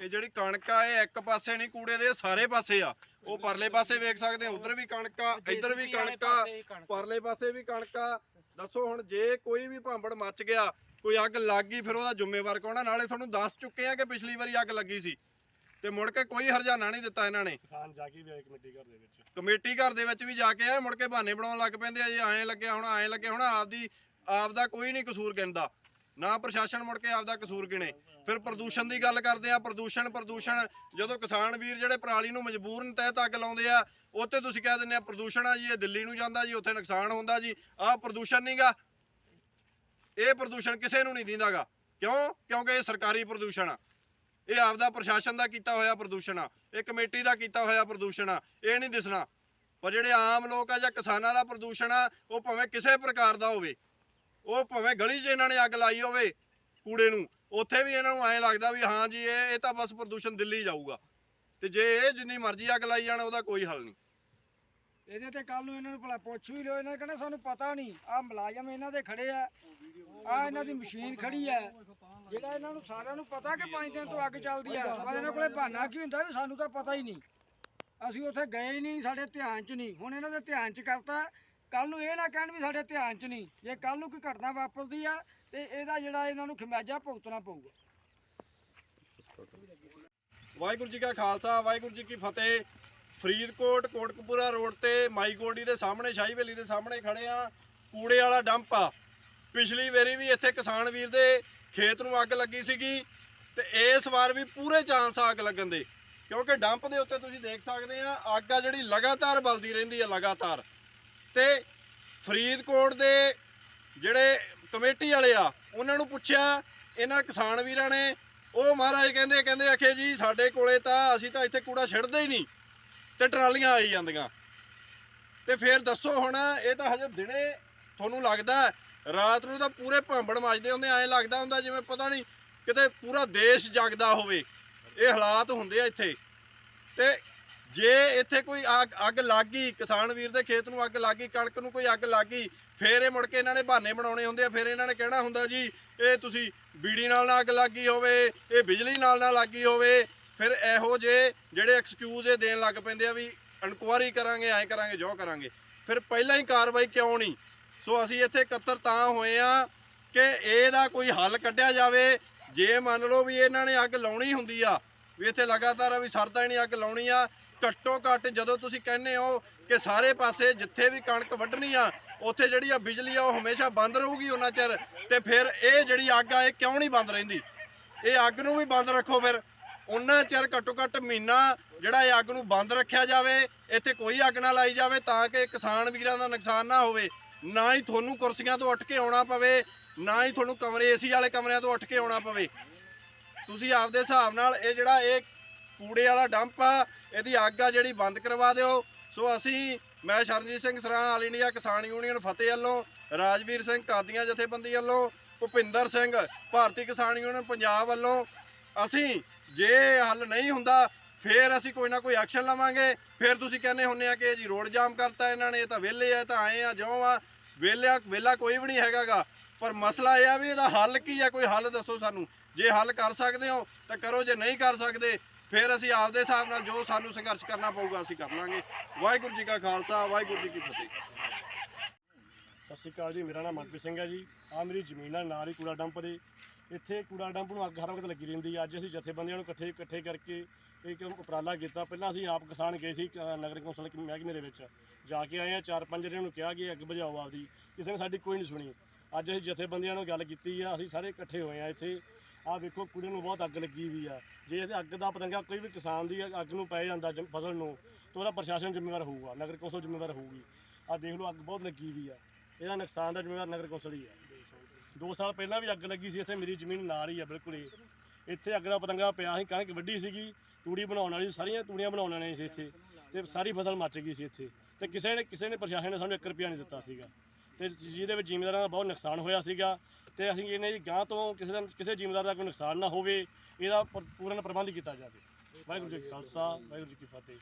ਇਹ ਜਿਹੜੀ ਕਣਕ ਆ ਇਹ ਇੱਕ ਪਾਸੇ ਨਹੀਂ ਕੂੜੇ ਦੇ ਸਾਰੇ ਪਾਸੇ ਆ। ਉਹ ਪਰਲੇ ਪਾਸੇ ਵੇਖ ਸਕਦੇ ਆ ਉਧਰ ਵੀ ਕਣਕ ਆ ਇੱਧਰ ਵੀ ਕਣਕ ਆ ਪਰਲੇ ਪਾਸੇ ਵੀ ਕਣਕ ਆ। ਦੱਸੋ ਹੁਣ ਜੇ ਕੋਈ ਵੀ ਭਾਂਬੜ ਮੱਚ ਗਿਆ ਕੋਈ ਅੱਗ ਲੱਗ ਗਈ ਫਿਰ ਉਹਦਾ ਜ਼ਿੰਮੇਵਾਰ ਕੌਣ ਆ? ਨਾਲੇ ਤੁਹਾਨੂੰ ਦੱਸ ਚੁੱਕੇ ਆ ਕਿ ਪਿਛਲੀ ਵਾਰੀ ਅੱਗ ਲੱਗੀ ਸੀ। ਤੇ ਮੁੜ ਕੇ ਕੋਈ ਹਰਜਾਨਾ ਨਹੀਂ ਦਿੱਤਾ ਇਹਨਾਂ ਨੇ। ਕਿਸਾਨ ਜਾ ਕੇ ਵੀ ਆਏ ਕਮੇਟੀ ਘਰ ਦੇ ਵਿੱਚ। ਕਮੇਟੀ ਘਰ ਦੇ ਵਿੱਚ ਵੀ ਜਾ ਕੇ ਆ ਮੁੜ ਕੇ ਬਹਾਨੇ ਬਣਾਉਣ ਲੱਗ ਪੈਂਦੇ ਆ। ਜੀ ਐਂ ਲੱਗਿਆ ਹੁਣ ਐਂ ਲੱਗਿਆ ਹੁਣ ਆਪਦੀ ਆਪਦਾ ਕੋਈ ਨਹੀਂ ਕਸੂਰ ਗਿਣਦਾ। ਨਾ ਪ੍ਰਸ਼ਾਸਨ ਮੁੜ ਕੇ ਆਪਦਾ ਕਸੂਰ ਗਿਣੇ। ਫਿਰ ਪ੍ਰਦੂਸ਼ਣ ਦੀ ਗੱਲ ਕਰਦੇ ਆ, ਪ੍ਰਦੂਸ਼ਣ ਪ੍ਰਦੂਸ਼ਣ। ਜਦੋਂ ਕਿਸਾਨ ਵੀਰ ਜਿਹੜੇ ਪਰਾਲੀ ਨੂੰ ਮਜਬੂਰਨ ਤਹਿਤ ਅੱਗ ਲਾਉਂਦੇ ਆ, ਉੱਥੇ ਤੁਸੀਂ ਕਹਿ ਦਿੰਦੇ ਆ, ਪ੍ਰਦੂਸ਼ਣ ਆ ਜੀ, ਇਹ ਦਿੱਲੀ ਨੂੰ ਜਾਂਦਾ ਜੀ, ਉੱਥੇ ਨੁਕਸਾਨ ਹੁੰਦਾ ਜੀ। ਆਹ ਪ੍ਰਦੂਸ਼ਣ ਨਹੀਂਗਾ ਇਹ ਪ੍ਰਦੂਸ਼ਣ ਕਿਸੇ ਨੂੰ ਨਹੀਂ ਦਿੰਦਾਗਾ ਕਿਉਂ? ਕਿਉਂਕਿ ਇਹ ਸਰਕਾਰੀ ਪ੍ਰਦੂਸ਼ਣ ਆ। ਇਹ ਆਪਦਾ ਪ੍ਰਸ਼ਾਸਨ ਦਾ ਕੀਤਾ ਹੋਇਆ ਪ੍ਰਦੂਸ਼ਣ ਆ। ਇਹ ਕਮੇਟੀ ਦਾ ਕੀਤਾ ਹੋਇਆ ਪ੍ਰਦੂਸ਼ਣ ਆ। ਇਹ ਨਹੀਂ ਦਿਸਣਾ। ਪਰ ਜਿਹੜੇ ਆਮ ਲੋਕ ਆ ਜਾਂ ਕਿਸਾਨਾਂ ਦਾ ਪ੍ਰਦੂਸ਼ਣ ਆ, ਉਹ ਭਾਵੇਂ ਕਿਸੇ ਪ੍ਰਕਾਰ ਦਾ ਹੋਵੇ ਉਹ ਭਾਵੇਂ ਗਲੀ 'ਚ ਇਹਨਾਂ ਨੇ ਅੱਗ ਲਾਈ ਹੋਵੇ ਕੂੜੇ ਨੂੰ, ਉੱਥੇ ਵੀ ਇਹਨਾਂ ਨੂੰ ਐਂ ਲੱਗਦਾ ਵੀ ਹਾਂ ਜੀ, ਇਹ ਇਹ ਤਾਂ ਬਸ ਪ੍ਰਦੂਸ਼ਣ ਦਿੱਲੀ ਜਾਊਗਾ। ਤੇ ਜੇ ਇਹ ਜਿੰਨੀ ਮਰਜ਼ੀ ਅੱਗ ਲਾਈ ਜਾਣ, ਉਹਦਾ ਕੋਈ ਹੱਲ ਨਹੀਂ। ਇਹਦੇ ਤੇ ਕੱਲ ਨੂੰ ਇਹਨਾਂ ਨੂੰ ਭਲਾ ਪੁੱਛ ਵੀ ਲਿਓ, ਇਹਨਾਂ ਨੇ ਕਹਿੰਦੇ ਸਾਨੂੰ ਪਤਾ ਨਹੀਂ ਆ ਮੁਲਾਜ਼ਮ ਇਹਨਾਂ ਦੇ ਖੜੇ ਆ ਆ ਇਹਨਾਂ ਦੀ ਮਸ਼ੀਨ ਖੜੀ ਆ। ਜਿਹੜਾ ਇਹਨਾਂ ਨੂੰ ਸਾਰਿਆਂ ਨੂੰ ਪਤਾ ਕਿ ਪੰਜ ਦਿਨ ਤੋਂ ਅੱਗ ਚੱਲਦੀ ਆ, ਪਰ ਇਹਨਾਂ ਕੋਲੇ ਬਹਾਨਾ ਕੀ ਹੁੰਦਾ ਵੀ ਸਾਨੂੰ ਤਾਂ ਪਤਾ ਹੀ ਨਹੀਂ। ਅਸੀਂ ਉੱਥੇ ਗਏ ਹੀ ਨਹੀਂ, ਸਾਡੇ ਧਿਆਨ 'ਚ ਨਹੀਂ। ਹੁਣ ਇਹਨਾਂ ਦੇ ਧਿਆਨ 'ਚ ਕਰਤਾ ਕੱਲ ਨੂੰ ਇਹ ਨਾ ਕਹਿਣ ਵੀ ਸਾਡੇ ਧਿਆਨ 'ਚ ਨਹੀਂ। ਜੇ ਕੱਲ ਨੂੰ ਕੋਈ ਘਟਨਾ ਵਾਪਰਦੀ ਆ, ਤੇ ਇਹਦਾ ਜਿਹੜਾ ਇਹਨਾਂ ਨੂੰ ਖਮਿਆਜਾ ਭੁਗਤਣਾ ਪਊਗਾ। ਵਾਹਿਗੁਰੂ ਜੀ ਕਾ ਖਾਲਸਾ, ਵਾਹਿਗੁਰੂ ਜੀ ਕੀ ਫਤਿਹ। ਫਰੀਦਕੋਟ, ਕੋਟਕਪੂਰਾ ਰੋਡ ਤੇ ਮਾਈਕੋਡੀ ਦੇ ਸਾਹਮਣੇ, ਸ਼ਾਹੀ ਹਵੇਲੀ ਦੇ ਸਾਹਮਣੇ ਖੜੇ ਆ। ਕੂੜੇ ਵਾਲਾ ਡੰਪ ਆ। ਪਿਛਲੀ ਵਾਰੀ ਵੀ ਇੱਥੇ ਕਿਸਾਨ ਵੀਰ ਦੇ ਖੇਤ ਨੂੰ ਅੱਗ ਲੱਗੀ ਸੀਗੀ, ਤੇ ਇਸ ਵਾਰ ਵੀ ਪੂਰੇ ਚਾਂਸ ਆ ਅੱਗ ਲੱਗਣ ਦੇ। ਕਿਉਂਕਿ ਡੰਪ ਦੇ ਉੱਤੇ ਤੁਸੀਂ ਦੇਖ ਸਕਦੇ ਆ, ਅੱਗ ਆ ਜਿਹੜੀ ਲਗਾਤਾਰ ਬਲਦੀ ਰਹਿੰਦੀ ਆ, ਲਗਾਤਾਰ। ਤੇ ਫਰੀਦਕੋਟ ਦੇ ਜਿਹੜੇ ਕਮੇਟੀ ਵਾਲੇ ਆ, ਉਹਨਾਂ ਨੂੰ ਪੁੱਛਿਆ, ਇਹਨਾਂ ਕਿਸਾਨ ਵੀਰਾਂ ਨੇ, ਉਹ ਮਹਾਰਾਜ ਕਹਿੰਦੇ ਕਹਿੰਦੇ ਆਖੇ ਜੀ ਸਾਡੇ ਕੋਲੇ ਤਾਂ ਅਸੀਂ ਤਾਂ ਇੱਥੇ ਕੂੜਾ ਛੱਡਦੇ ਹੀ ਨਹੀਂ ਤੇ ਟਰਾਲੀਆਂ ਆਈ ਜਾਂਦੀਆਂ। ਤੇ ਫਿਰ ਦੱਸੋ ਹੁਣ, ਇਹ ਤਾਂ ਹਜੇ ਦਿਨੇ ਤੁਹਾਨੂੰ ਲੱਗਦਾ ਰਾਤ ਨੂੰ ਤਾਂ ਪੂਰੇ ਭਾਂਬੜ ਮੱਚਦੇ ਹੁੰਦੇ ਐਂ ਲੱਗਦਾ ਹੁੰਦਾ ਜਿਵੇਂ ਪਤਾ ਨਹੀਂ ਕਿਤੇ ਪੂਰਾ ਦੇਸ਼ ਜਗਦਾ ਹੋਵੇ, ਇਹ ਹਾਲਾਤ ਹੁੰਦੇ ਆ ਇੱਥੇ। ਤੇ ਜੇ ਇੱਥੇ ਕੋਈ ਅੱਗ ਅੱਗ ਲੱਗ ਗਈ, ਕਿਸਾਨ ਵੀਰ ਦੇ ਖੇਤ ਨੂੰ ਅੱਗ ਲੱਗ ਗਈ, ਕਣਕ ਨੂੰ ਕੋਈ ਅੱਗ ਲੱਗ ਗਈ, ਫਿਰ ਇਹ ਮੁੜ ਕੇ ਇਹਨਾਂ ਨੇ ਬਹਾਨੇ ਬਣਾਉਣੇ ਹੁੰਦੇ ਆ, ਫਿਰ ਇਹਨਾਂ ਨੇ ਕਹਿਣਾ ਹੁੰਦਾ ਜੀ, ਇਹ ਤੁਸੀਂ ਬੀੜੀ ਨਾਲ ਨਾ ਅੱਗ ਲੱਗੀ ਹੋਵੇ, ਇਹ ਬਿਜਲੀ ਨਾਲ ਨਾ ਲੱਗੀ ਹੋਵੇ, ਫਿਰ ਇਹੋ ਜੇ ਜਿਹੜੇ ਐਕਸਕਿਊਜ਼ ਇਹ ਦੇਣ ਲੱਗ ਪੈਂਦੇ ਆ ਵੀ ਇਨਕੁਆਰੀ ਕਰਾਂਗੇ, ਐਂ ਕਰਾਂਗੇ, ਜੋ ਕਰਾਂਗੇ। ਫਿਰ ਪਹਿਲਾਂ ਹੀ ਕਾਰਵਾਈ ਕਿਉਂ ਨਹੀਂ? ਸੋ ਅਸੀਂ ਇੱਥੇ ਇਕੱਤਰ ਤਾਂ ਹੋਏ ਆ ਕਿ ਇਹਦਾ ਕੋਈ ਹੱਲ ਕੱਢਿਆ ਜਾਵੇ। ਜੇ ਮੰਨ ਲਓ ਵੀ ਇਹਨਾਂ ਨੇ ਅੱਗ ਲਾਉਣੀ ਹੁੰਦੀ ਆ, ਵੀ ਇੱਥੇ ਲਗਾਤਾਰ ਆ ਵੀ ਸਰਦਾ ਹੀ ਨਹੀਂ ਅੱਗ ਲਾਉਣੀ ਆ ਘੱਟੋ ਘੱਟ ਜਦੋਂ ਤੁਸੀਂ ਕਹਿੰਦੇ ਹੋ ਕਿ ਸਾਰੇ ਪਾਸੇ ਜਿੱਥੇ ਵੀ ਕਣਕ ਵੱਢਣੀ ਆ, ਉੱਥੇ ਜਿਹੜੀ ਆ ਬਿਜਲੀ ਆ, ਉਹ ਹਮੇਸ਼ਾ ਬੰਦ ਰਹੂਗੀ ਉਹਨਾਂ ਚਿਰ ਤੇ ਫਿਰ ਇਹ ਜਿਹੜੀ ਅੱਗ ਆ, ਇਹ ਕਿਉਂ ਨਹੀਂ ਬੰਦ ਰਹਿੰਦੀ? ਇਹ ਅੱਗ ਨੂੰ ਵੀ ਬੰਦ ਰੱਖੋ ਫਿਰ। ਉਹਨਾਂ ਚਿਰ ਘੱਟੋ ਘੱਟ ਮਹੀਨਾ ਜਿਹੜਾ ਇਹ ਅੱਗ ਨੂੰ ਬੰਦ ਰੱਖਿਆ ਜਾਵੇ, ਇੱਥੇ ਕੋਈ ਅੱਗ ਨਾ ਲਾਈ ਜਾਵੇ ਤਾਂ ਕਿ ਕਿਸਾਨ ਵੀਰਾਂ ਦਾ ਨੁਕਸਾਨ ਨਾ ਹੋਵੇ। ਨਾ ਹੀ ਤੁਹਾਨੂੰ ਕੁਰਸੀਆਂ ਤੋਂ ਉੱਠ ਕੇ ਆਉਣਾ ਪਵੇ, ਨਾ ਹੀ ਤੁਹਾਨੂੰ ਕਮਰੇ, ਏਸੀ ਵਾਲੇ ਕਮਰਿਆਂ ਤੋਂ ਉੱਠ ਕੇ ਆਉਣਾ ਪਵੇ। ਤੁਸੀਂ ਆਪਦੇ ਹਿਸਾਬ ਨਾਲ ਇਹ ਜਿਹੜਾ ਇਹ ਕੂੜੇ ਵਾਲਾ ਡੰਪ ਆ, ਇਹਦੀ ਅੱਗ ਆ ਜਿਹੜੀ ਬੰਦ ਕਰਵਾ ਦਿਓ। ਸੋ ਅਸੀਂ, ਮੈਂ ਸ਼ਰਨਜੀਤ ਸਿੰਘ ਸਰਾਂ, ਆਲ ਇੰਡੀਆ ਕਿਸਾਨ ਯੂਨੀਅਨ ਫਤਿਹ ਵੱਲੋਂ, ਰਾਜਵੀਰ ਸਿੰਘ ਕਾਦੀਆਂ ਜਥੇਬੰਦੀ ਵੱਲੋਂ, ਭੁਪਿੰਦਰ ਸਿੰਘ ਭਾਰਤੀ ਕਿਸਾਨ ਯੂਨੀਅਨ ਪੰਜਾਬ ਵੱਲੋਂ, ਅਸੀਂ ਜੇ ਹੱਲ ਨਹੀਂ ਹੁੰਦਾ, ਫੇਰ ਅਸੀਂ ਕੋਈ ਨਾ ਕੋਈ ਐਕਸ਼ਨ ਲਵਾਂਗੇ। ਫੇਰ ਤੁਸੀਂ ਕਹਿੰਦੇ ਹੁੰਨੇ ਆ ਕਿ ਜੀ ਰੋਡ ਜਾਮ ਕਰਤਾ ਇਹਨਾਂ ਨੇ, ਇਹ ਤਾਂ ਵਿਹਲੇ ਆ, ਇਹ ਤਾਂ ਆਏ ਆ, ਜਿਉਂ ਆ। ਵਿਹਲਿਆ, ਵਿਹਲਾ ਕੋਈ ਵੀ ਨਹੀਂ ਹੈਗਾਗਾ। ਪਰ ਮਸਲਾ ਇਹ ਆ ਵੀ ਇਹਦਾ ਹੱਲ ਕੀ ਆ? ਕੋਈ ਹੱਲ ਦੱਸੋ ਸਾਨੂੰ। ਜੇ ਹੱਲ ਕਰ ਸਕਦੇ ਹੋ, ਤਾਂ ਕਰੋ, ਜੇ ਨਹੀਂ ਕਰ ਸਕਦੇ ਫਿਰ ਅਸੀਂ ਆਪਦੇ ਹਿਸਾਬ ਨਾਲ ਜੋ ਸਾਨੂੰ ਸੰਘਰਸ਼ ਕਰਨਾ ਪਊਗਾ ਅਸੀਂ ਕਰ ਲਾਂਗੇ। ਵਾਹਿਗੁਰੂ ਜੀ ਕਾ ਖਾਲਸਾ, ਵਾਹਿਗੁਰੂ ਜੀ ਕੀ ਫਤਿਹ। ਸਤਿ ਸ਼੍ਰੀ ਅਕਾਲ ਜੀ, ਮੇਰਾ ਨਾਮ ਮਨਪ੍ਰੀਤ ਸਿੰਘ ਹੈ ਜੀ। ਆ ਮੇਰੀ ਜ਼ਮੀਨ ਆ ਨਾਲ ਹੀ ਕੂੜਾ ਡੰਪ ਦੇ। ਇੱਥੇ ਕੂੜਾ ਡੰਪ ਨੂੰ ਅੱਗ ਹਰ ਵਕਤ ਲੱਗੀ ਰਹਿੰਦੀ ਅੱਜ ਅਸੀਂ ਜਥੇਬੰਦੀਆਂ ਨੂੰ ਇਕੱਠੇ ਇਕੱਠੇ ਕਰਕੇ ਇੱਕ ਉਪਰਾਲਾ ਕੀਤਾ। ਪਹਿਲਾਂ ਅਸੀਂ ਆਪ ਕਿਸਾਨ ਗਏ ਸੀ ਨਗਰ ਕੌਂਸਲ ਮਹਿਕਮੇ ਦੇ ਵਿੱਚ। ਜਾ ਕੇ ਆਏ ਆ ਚਾਰ ਪੰਜ ਜਣਿਆਂ ਨੂੰ ਕਿਹਾ ਕਿ ਅੱਗ ਬੁਝਾਓ ਆਪਦੀ। ਕਿਸੇ ਨੇ ਸਾਡੀ ਕੋਈ ਨਹੀਂ ਸੁਣੀ। ਅੱਜ ਅਸੀਂ ਜਥੇਬੰਦੀਆਂ ਨਾਲ ਗੱਲ ਕੀਤੀ ਆ ਅਸੀਂ ਸਾਰੇ ਇਕੱਠੇ ਹੋਏ ਆ ਇੱਥੇ। ਆਹ ਵੇਖੋ ਕੂੜੇ ਨੂੰ ਬਹੁਤ ਅੱਗ ਲੱਗੀ ਵੀ ਆ। ਜੇ ਇਹ ਅੱਗ ਦਾ ਪਤੰਗਾ ਕੋਈ ਵੀ ਕਿਸਾਨ ਦੀ ਅੱਗ ਨੂੰ ਪੈ ਜਾਂਦਾ ਜਮ- ਫਸਲ ਨੂੰ, ਤਾਂ ਉਹਦਾ ਪ੍ਰਸ਼ਾਸਨ ਜ਼ਿੰਮੇਵਾਰ ਹੋਊਗਾ, ਨਗਰ ਕੌਂਸਲ ਜ਼ਿੰਮੇਵਾਰ ਹੋਊਗੀ। ਆਹ ਦੇਖ ਲਓ ਅੱਗ ਬਹੁਤ ਲੱਗੀ ਵੀ ਆ। ਇਹਦਾ ਨੁਕਸਾਨ ਦਾ ਜ਼ਿੰਮੇਵਾਰ ਨਗਰ ਕੌਂਸਲ ਹੀ ਆ। ਦੋ ਸਾਲ ਪਹਿਲਾਂ ਵੀ ਅੱਗ ਲੱਗੀ ਸੀ ਇੱਥੇ, ਮੇਰੀ ਜ਼ਮੀਨ ਨਾਲ ਹੀ ਆ, ਬਿਲਕੁਲ ਹੀ। ਇੱਥੇ ਅੱਗ ਦਾ ਪਤੰਗਾ ਪਿਆ ਸੀ, ਕਣਕ ਵੱਢੀ ਸੀਗੀ, ਤੂੜੀ ਬਣਾਉਣ ਵਾਲੀ ਸਾਰੀਆਂ ਤੂੜੀਆਂ ਬਣਾਉਣ ਵਾਲੀਆਂ ਸੀ ਇੱਥੇ, ਤੇ ਸਾਰੀ ਫਸਲ ਮੱਚ ਗਈ ਸੀ ਇੱਥੇ। ਤੇ ਕਿਸੇ ਨੇ ਕਿਸੇ ਨੇ ਪ੍ਰਸ਼ਾਸਨ ਨੇ ਸਾਨੂੰ 1 ਰੁਪਿਆ ਨਹੀਂ ਦਿੱਤਾ ਸੀਗਾ। ਤੇ ਜਿਹਦੇ ਵਿੱਚ ਜ਼ਿਮੀਂਦਾਰਾਂ ਦਾ ਬਹੁਤ ਨੁਕਸਾਨ ਹੋਇਆ ਸੀਗਾ ਤੇ ਅਸੀਂ ਇਹਨੇ ਜੀ ਗਾਂ ਤੋਂ ਕਿਸੇ ਦਾ ਕਿਸੇ ਜ਼ਿਮੀਂਦਾਰ ਦਾ ਕੋਈ ਨੁਕਸਾਨ ਨਾ ਹੋਵੇ, ਇਹਦਾ ਪ- ਪੂਰਨ ਪ੍ਰਬੰਧ ਕੀਤਾ ਜਾਵੇ। ਵਾਹਿਗੁਰੂ ਜੀ ਕਾ ਖਾਲਸਾ, ਵਾਹਿਗੁਰੂ ਜੀ ਕੀ ਫਤਿਹ।